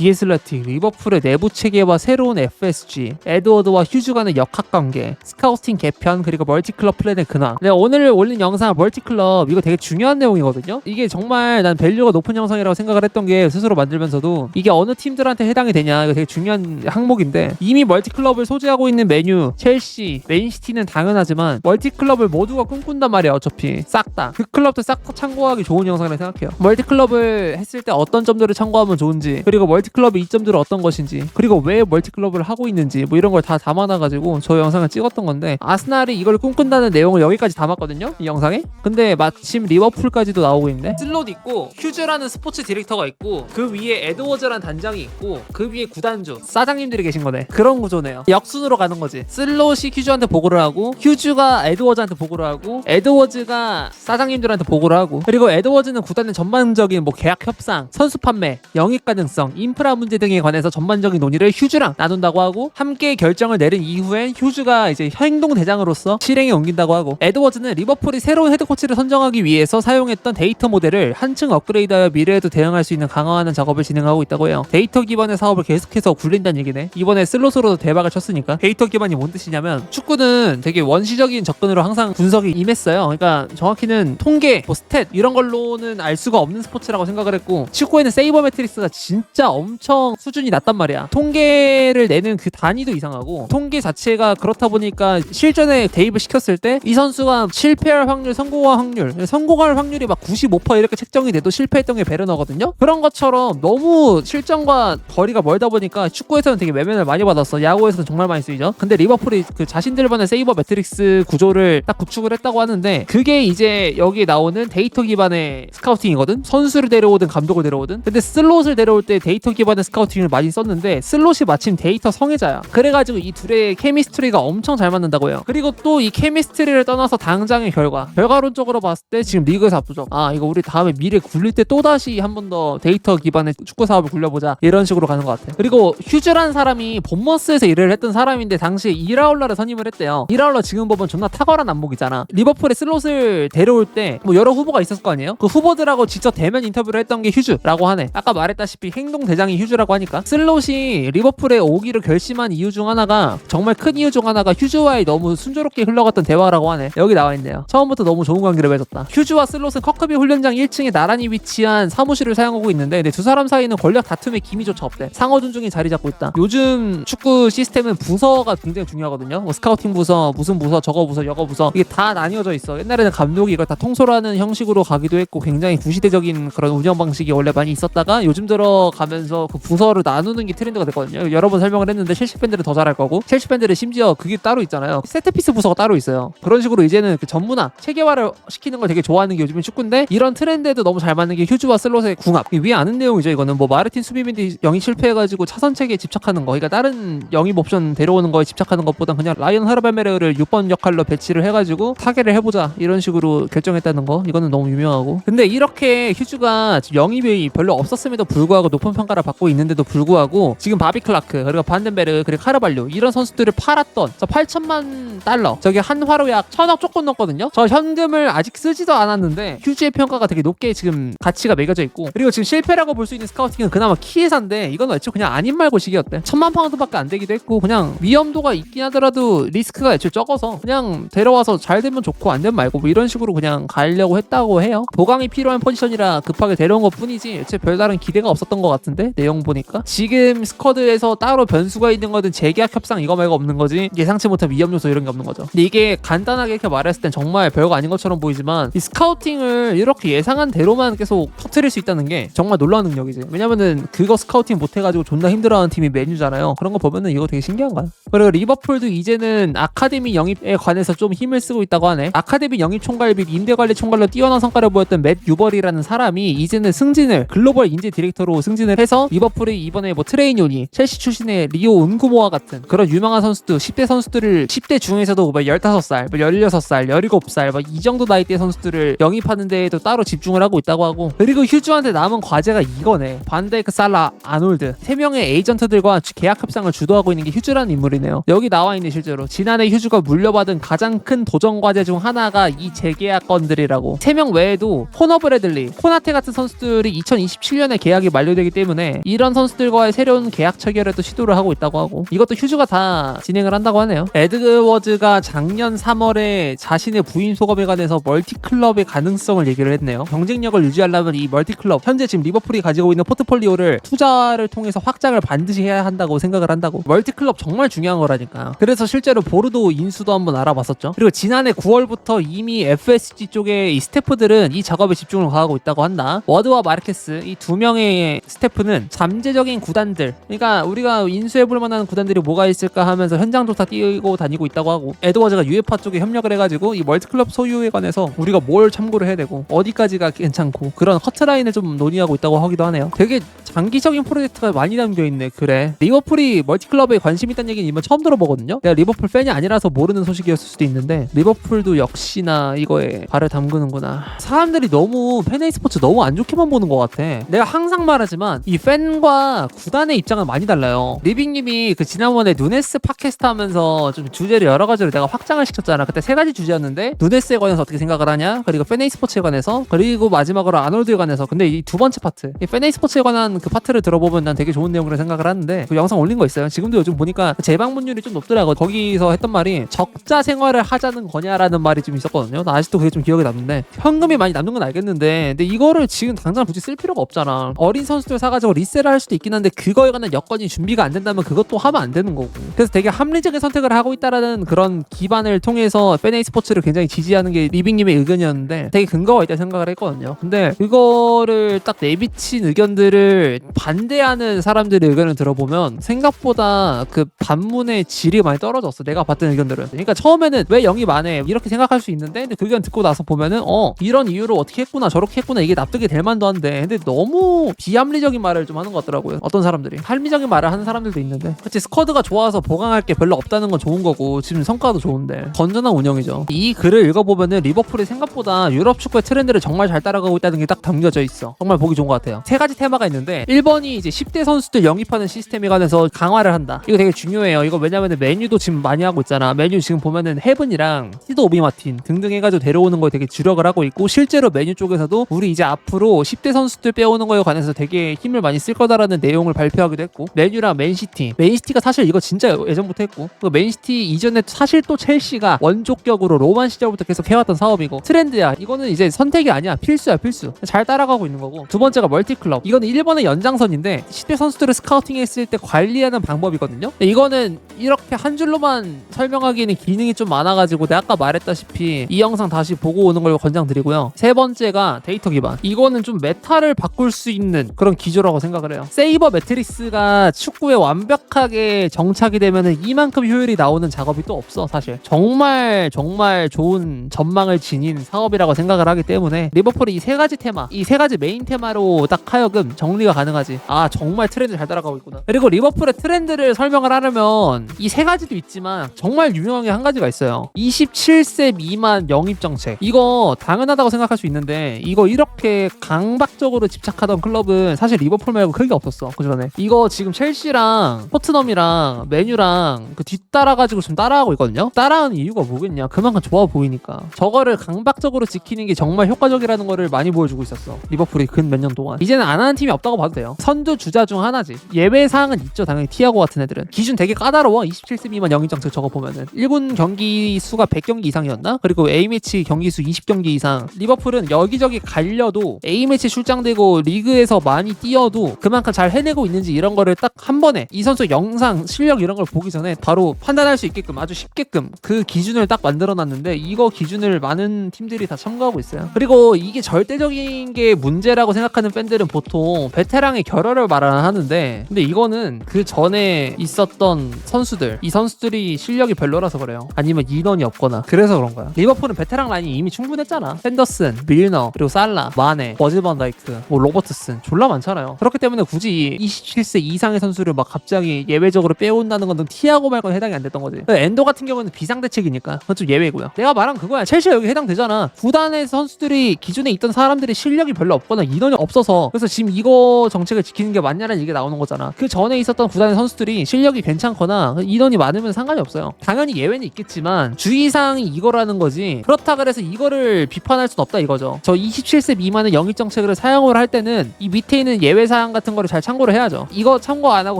디에슬레틱, 리버풀의 내부 체계와 새로운 FSG, 에드워드와 휴즈 간의 역학관계, 스카우팅 개편 그리고 멀티클럽 플랜의 근황. 내가 오늘 올린 영상 멀티클럽 이거 되게 중요한 내용이거든요. 이게 정말 난 밸류가 높은 영상이라고 생각을 했던 게 스스로 만들면서도 이게 어느 팀들한테 해당이 되냐 이거 되게 중요한 항목인데 이미 멀티클럽을 소지하고 있는 메뉴, 첼시, 맨시티는 당연하지만 멀티클럽을 모두가 꿈꾼단 말이야 어차피 싹 다. 그 클럽도 싹 다 참고하기 좋은 영상이라 생각해요. 멀티클럽을 했을 때 어떤 점들을 참고하면 좋은지 그리고 멀티 클럽의 이점들은 어떤 것인지 그리고 왜 멀티클럽을 하고 있는지 뭐 이런 걸 다 담아놔가지고 저 영상을 찍었던 건데 아스날이 이걸 꿈꾼다는 내용을 여기까지 담았거든요 이 영상에? 근데 마침 리버풀까지도 나오고 있네. 슬롯 있고 휴즈라는 스포츠 디렉터가 있고 그 위에 에드워즈라는 단장이 있고 그 위에 구단주. 사장님들이 계신 거네. 그런 구조네요. 역순으로 가는 거지. 슬롯이 휴즈한테 보고를 하고 휴즈가 에드워즈한테 보고를 하고 에드워즈가 사장님들한테 보고를 하고 그리고 에드워즈는 구단의 전반적인 뭐 계약 협상 선수 판매 영입 가능성 인프 라 문제 등에 관해서 전반적인 논의를 휴즈랑 나눈다고 하고 함께 결정을 내린 이후엔 휴즈가 이제 행동 대장으로서 실행에 옮긴다고 하고 에드워즈는 리버풀이 새로운 헤드코치를 선정하기 위해서 사용했던 데이터 모델을 한층 업그레이드하여 미래에도 대응할 수 있는 강화하는 작업을 진행하고 있다고 해요. 데이터 기반의 사업을 계속해서 굴린다는 얘기네. 이번에 슬롯으로도 대박을 쳤으니까 데이터 기반이 뭔 뜻이냐면 축구는 되게 원시적인 접근으로 항상 분석이 임했어요. 그러니까 정확히는 통계, 뭐 스탯 이런 걸로는 알 수가 없는 스포츠라고 생각을 했고 축구에는 세이버 매트릭스가 진짜 엄청 수준이 낮단 말이야. 통계를 내는 그 단위도 이상하고 통계 자체가 그렇다 보니까 실전에 대입을 시켰을 때 이 선수가 실패할 확률, 성공할 확률, 성공할 확률이 막 95% 이렇게 책정이 돼도 실패했던 게 베르너거든요. 그런 것처럼 너무 실전과 거리가 멀다 보니까 축구에서는 되게 외면을 많이 받았어. 야구에서는 정말 많이 쓰이죠. 근데 리버풀이 그 자신들만의 세이버 매트릭스 구조를 딱 구축을 했다고 하는데 그게 이제 여기 나오는 데이터 기반의 스카우팅이거든. 선수를 데려오든 감독을 데려오든. 근데 슬롯을 데려올 때 데이터 기반의 스카우팅을 많이 썼는데 슬롯이 마침 데이터 성애자야. 그래가지고 이 둘의 케미스트리가 엄청 잘 맞는다고 해요. 그리고 또 이 케미스트리를 떠나서 당장의 결과. 결과론적으로 봤을 때 지금 리그에서 압도적. 아 이거 우리 다음에 미래 굴릴 때 또 다시 한 번 더 데이터 기반의 축구 사업을 굴려보자. 이런 식으로 가는 것 같아. 그리고 휴즈란 사람이 본머스에서 일을 했던 사람인데 당시에 이라울라를 선임을 했대요. 이라울라 지금 보면 존나 탁월한 안목이잖아. 리버풀의 슬롯을 데려올 때 뭐 여러 후보가 있었을 거 아니에요? 그 후보들하고 직접 대면 인터뷰를 했던 게 휴즈라고 하네. 아까 말했다시피 행동 대장 이 휴즈라고 하니까 슬롯이 리버풀에 오기를 결심한 이유 중 하나가 정말 큰 이유 중 하나가 휴즈와의 너무 순조롭게 흘러갔던 대화라고 하네. 여기 나와 있네요. 처음부터 너무 좋은 관계를 맺었다. 휴즈와 슬롯은 커커비 훈련장 1층에 나란히 위치한 사무실을 사용하고 있는데 근데 두 사람 사이는 권력 다툼의 기미조차 없대. 상호 존중이 자리 잡고 있다. 요즘 축구 시스템은 부서가 굉장히 중요하거든요. 뭐 스카우팅 부서, 무슨 부서, 저거 부서, 여거 부서 이게 다 나뉘어져 있어. 옛날에는 감독이 이걸 다 통솔하는 형식으로 가기도 했고 굉장히 구시대적인 그런 운영 방식이 원래 많이 있었다가 요즘 들어가면서 그 부서를 나누는 게 트렌드가 됐거든요. 여러 번 설명을 했는데 첼시 팬들은 더 잘할 거고 첼시 팬들은 심지어 그게 따로 있잖아요. 세트피스 부서가 따로 있어요. 그런 식으로 이제는 그 전문화, 체계화를 시키는 걸 되게 좋아하는 게 요즘은 축구인데 이런 트렌드에도 너무 잘 맞는 게 휴즈와 슬롯의 궁합. 위에 아는 내용이죠. 이거는 뭐 마르틴 수비민이 영입 실패해가지고 차선 체계에 집착하는 거. 그러니까 다른 영입 옵션 데려오는 거에 집착하는 것보다 그냥 라이언 하르베메르를 6번 역할로 배치를 해가지고 타겟을 해보자 이런 식으로 결정했다는 거. 이거는 너무 유명하고. 근데 이렇게 휴즈가 영입이 별로 없었음에도 불구하고 높은 평가를 받고 있는데도 불구하고 지금 바비 클라크 그리고 반덴베르 그리고 카르발류 이런 선수들을 팔았던 저 8천만 달러 저게 한 화로 약 천억 조금 넘거든요. 저 현금을 아직 쓰지도 않았는데 휴즈의 평가가 되게 높게 지금 가치가 매겨져 있고 그리고 지금 실패라고 볼 수 있는 스카우팅은 그나마 키에사인데 이건 애초에 그냥 아닌 말고식이었대. 천만 파운드밖에 안 되기도 했고 그냥 위험도가 있긴 하더라도 리스크가 애초에 적어서 그냥 데려와서 잘 되면 좋고 안 되면 말고 뭐 이런 식으로 그냥 가려고 했다고 해요. 보강이 필요한 포지션이라 급하게 데려온 것 뿐이지 애초에 별다른 기대가 없었던 것 같은데 내용 보니까 지금 스쿼드에서 따로 변수가 있는 거든 재계약 협상 이거 말고 없는 거지 예상치 못한 위험 요소 이런 게 없는 거죠. 근데 이게 간단하게 이렇게 말했을 땐 정말 별거 아닌 것처럼 보이지만 이 스카우팅을 이렇게 예상한 대로만 계속 터트릴 수 있다는 게 정말 놀라운 능력이지. 왜냐면은 그거 스카우팅 못 해가지고 존나 힘들어하는 팀이 메뉴잖아요. 그런 거 보면은 이거 되게 신기한 거야. 그리고 리버풀도 이제는 아카데미 영입에 관해서 좀 힘을 쓰고 있다고 하네. 아카데미 영입 총괄 및 임대 관리 총괄로 뛰어난 성과를 보였던 맷 유버리라는 사람이 이제는 승진을 글로벌 인재 디렉터로 승진을 해서 리버풀이 이번에 뭐 트레이니오니 첼시 출신의 리오 은구모와 같은 그런 유명한 선수들 10대 선수들을 10대 중에서도 뭐 15살, 뭐 16살, 17살 뭐이 정도 나이대 선수들을 영입하는 데에도 따로 집중을 하고 있다고 하고 그리고 휴즈한테 남은 과제가 이거네. 반데이크, 살라, 아놀드 세 명의 에이전트들과 계약 협상을 주도하고 있는 게 휴즈라는 인물이네요. 여기 나와 있는 실제로 지난해 휴즈가 물려받은 가장 큰 도전 과제 중 하나가 이 재계약 건들이라고 세 명 외에도 코너 브래들리, 코나테 같은 선수들이 2027년에 계약이 만료되기 때문에 이런 선수들과의 새로운 계약 체결에 또 시도를 하고 있다고 하고 이것도 휴즈가 다 진행을 한다고 하네요. 에드워즈가 작년 3월에 자신의 부인 소감에 관해서 멀티클럽의 가능성을 얘기를 했네요. 경쟁력을 유지하려면 이 멀티클럽 현재 지금 리버풀이 가지고 있는 포트폴리오를 투자를 통해서 확장을 반드시 해야 한다고 생각을 한다고 멀티클럽 정말 중요한 거라니까. 그래서 실제로 보르도 인수도 한번 알아봤었죠. 그리고 지난해 9월부터 이미 FSG 쪽에 이 스태프들은 이 작업에 집중을 가하고 있다고 한다. 워드와 마르케스 이 두 명의 스태프는 잠재적인 구단들 그러니까 우리가 인수해 볼 만한 구단들이 뭐가 있을까 하면서 현장 조사 뛰고 다니고 있다고 하고 에드워즈가 유에파 쪽에 협력을 해가지고 이 멀티클럽 소유에 관해서 우리가 뭘 참고를 해야 되고 어디까지가 괜찮고 그런 허트라인을 좀 논의하고 있다고 하기도 하네요. 되게 장기적인 프로젝트가 많이 담겨 있네. 그래. 리버풀이 멀티클럽에 관심 있다는 얘기는 이번 처음 들어보거든요. 내가 리버풀 팬이 아니라서 모르는 소식이었을 수도 있는데 리버풀도 역시나 이거에 발을 담그는구나. 사람들이 너무 팬에이 스포츠 너무 안 좋게만 보는 것 같아. 내가 항상 말하지만 이 팬과 구단의 입장은 많이 달라요. 리빙님이 그 지난번에 누네스 팟캐스트 하면서 좀 주제를 여러 가지로 내가 확장을 시켰잖아. 그때 세 가지 주제였는데 누네스에 관해서 어떻게 생각을 하냐? 그리고 팬에이 스포츠에 관해서 그리고 마지막으로 아놀드에 관해서 근데 이 두 번째 파트 이 팬에이 스포츠에 관한 그 파트를 들어보면 난 되게 좋은 내용으로 생각을 하는데 그 영상 올린 거 있어요. 지금도 요즘 보니까 재방문율이 좀 높더라고. 거기서 했던 말이 적자 생활을 하자는 거냐라는 말이 좀 있었거든요. 나 아직도 그게 좀 기억에 남는데 현금이 많이 남는 건 알겠는데 근데 이거를 지금 당장 굳이 쓸 필요가 없잖아. 어린 선수들 사가지고 리셀을 할 수도 있긴 한데 그거에 관한 여건이 준비가 안 된다면 그것도 하면 안 되는 거고. 그래서 되게 합리적인 선택을 하고 있다라는 그런 기반을 통해서 팬에이 스포츠를 굉장히 지지하는 게 리빙님의 의견이었는데 되게 근거가 있다 생각을 했거든요. 근데 그거를 딱 내비친 의견들을 반대하는 사람들의 의견을 들어보면 생각보다 그 반문의 질이 많이 떨어졌어. 내가 봤던 의견들은. 그러니까 처음에는 왜 영입 안 해? 이렇게 생각할 수 있는데 근데 그 의견 듣고 나서 보면은 어 이런 이유로 어떻게 했구나 저렇게 했구나 이게 납득이 될 만도 한데 근데 너무 비합리적인 말을 좀 하는 것 같더라고요. 어떤 사람들이 합리적인 말을 하는 사람들도 있는데 그치 스쿼드가 좋아서 보강할 게 별로 없다는 건 좋은 거고 지금 성과도 좋은데 건전한 운영이죠. 이 글을 읽어보면은 리버풀이 생각보다 유럽 축구의 트렌드를 정말 잘 따라가고 있다는 게 딱 담겨져 있어. 정말 보기 좋은 것 같아요. 세 가지 테마가 있는데 1번이 이제 10대 선수들 영입하는 시스템에 관해서 강화를 한다. 이거 되게 중요해요. 이거 왜냐면은 메뉴도 지금 많이 하고 있잖아. 메뉴 지금 보면은 헤븐이랑 시도 오비 마틴 등등 해가지고 데려오는 거에 되게 주력을 하고 있고 실제로 메뉴 쪽에서도 우리 이제 앞으로 10대 선수들 빼오는 거에 관해서 되게 힘을 많이 쓸 거다라는 내용을 발표하기도 했고 메뉴랑 맨시티. 맨시티가 사실 이거 진짜 예전부터 했고 그 맨시티 이전에 사실 또 첼시가 원족격으로 로만 시절부터 계속 해왔던 사업이고 트렌드야. 이거는 이제 선택이 아니야. 필수야 필수. 잘 따라가고 있는 거고. 두 번째가 멀티클럽. 이거는 일본의 연장선인데 10대 선수들을 스카우팅했을 때 관리하는 방법이거든요. 이거는 이렇게 한 줄로만 설명하기에는 기능이 좀 많아가지고 내가 아까 말했다시피 이 영상 다시 보고 오는 걸 권장드리고요. 세 번째가 데이터 기반. 이거는 좀 메타를 바꿀 수 있는 그런 기조라고 생각을 해요. 세이버 매트리스가 축구에 완벽하게 정착이 되면은 이만큼 효율이 나오는 작업이 또 없어 사실. 정말 정말 좋은 전망을 지닌 사업이라고 생각을 하기 때문에 리버풀이 이 세 가지 테마 이 세 가지 메인 테마로 딱 하여금 정리가 가능하지. 아 정말 트렌드 잘 따라가고 있구나. 그리고 리버풀의 트렌드를 설명을 하려면 이 세 가지도 있지만 정말 유명한 게 한 가지가 있어요. 27세 미만 영입 정책. 이거 당연하다고 생각할 수 있는데 이거 이렇게 강박적으로 집착하던 클럽은 사실 리버풀 말고 크게 없었어 그 전에. 이거 지금 첼시랑 토트넘이랑 메뉴랑 그 뒤따라가지고 지금 따라하고 있거든요? 따라하는 이유가 뭐겠냐. 그만큼 좋아 보이니까. 저거를 강박적으로 지키는 게 정말 효과적이라는 거를 많이 보여주고 있었어. 리버풀이 근 몇 년 동안. 이제는 안 하는 팀이 없다고 봐도 돼요. 선두 주자 중 하나지. 예외 사항은 있죠 당연히. 티아고 같은 애들은. 기준 되게 까다로워. 27세 미만 영입 정책 저거 보면은. 1군 경기 수가 100경기 이상이었나? 그리고 A매치 경기 수 20경기 이상. 리버풀은 여기저기 갈려도 A매치 출장되고 리그에서 많이 뛰어도 그만큼 잘 해내고 있는지 이런 거를 딱 한 번에 이 선수 영상 실력 이런 걸 보기 전에 바로 판단할 수 있게끔 아주 쉽게끔 그 기준을 딱 만들어 놨는데 이거 기준을 많은 팀들이 다 참고하고 있어요. 그리고 이게 절대적인 게 문제라고 생각하는 팬들은 보통 베테랑의 결혈을 말하는데 근데 이거는 그 전에 있었던 선수들 이 선수들이 실력이 별로라서 그래요. 아니면 인원이 없거나 그래서 그런 거야. 리버풀은 베테랑 라인이 이미 충분했잖아. 팬더슨 밀너 그리고 살라 마네 버즈 반다이크 뭐 로버트슨 졸라 많잖아요 그렇기 때문에 굳이 27세 이상의 선수를 막 갑자기 예외적으로 빼온다는 건 티아고 말고는 해당이 안 됐던 거지. 엔도 같은 경우는 비상대책이니까 그건 좀 예외고요. 내가 말한 그거야. 첼시가 여기 해당되잖아. 구단의 선수들이 기존에 있던 사람들이 실력이 별로 없거나 인원이 없어서 그래서 지금 이거 정책을 지키는 게 맞냐는 얘기가 나오는 거잖아. 그 전에 있었던 구단의 선수들이 실력이 괜찮거나 인원이 많으면 상관이 없어요. 당연히 예외는 있겠지만 주의사항이 이거라는 거지. 그렇다 그래서 이거를 비판할 순 없다 이거죠. 저 27세 미만의 영입 정책을 사용을 할 때는 이 밑에 있는 예외 사항 같은 거를 잘 참고를 해야죠. 이거 참고 안 하고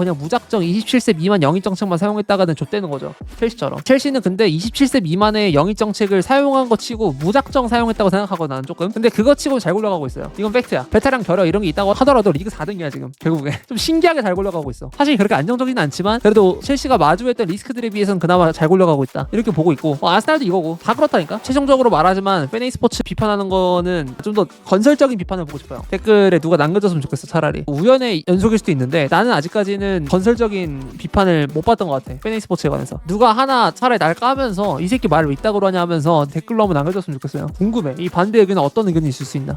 그냥 무작정 27세 미만 영입 정책만 사용했다가는 좆되는 거죠. 첼시처럼. 첼시는 근데 27세 미만의 영입 정책을 사용한 거 치고 무작정 사용했다고 생각하고 나는 조금. 근데 그거 치고 잘 굴러가고 있어요. 이건 팩트야. 베테랑 결여 이런 게 있다고 하더라도 리그 4등이야 지금 결국에. 좀 신기하게 잘 굴러가고 있어. 사실 그렇게 안정적이진 않지만 그래도 첼시가 마주했던 리스크들에 비해서는 그나마 잘 굴러가고 있다. 이렇게 보고 있고 어, 아스날도 이거고 다 그렇다니까. 최종적으로 말하지만 페네이 스포츠 비판하는 거는 좀 더 건설적인 비판을 보고 싶어요. 댓글에 누가 남겨줬으면 좋겠어 차라리. 우연의 연속일 수도 있는데 나는 아직까지는 건설적인 비판을 못 봤던 것 같아. 페네이 스포츠에 관해서. 누가 하나 차라리 날 까면서 이 새끼 말을 왜 이따구로 하냐 하면서 댓글로 한번 남겨줬으면 좋겠어요. 궁금해. 이 반대 의견은 어떤 의견이 있을 수 있나.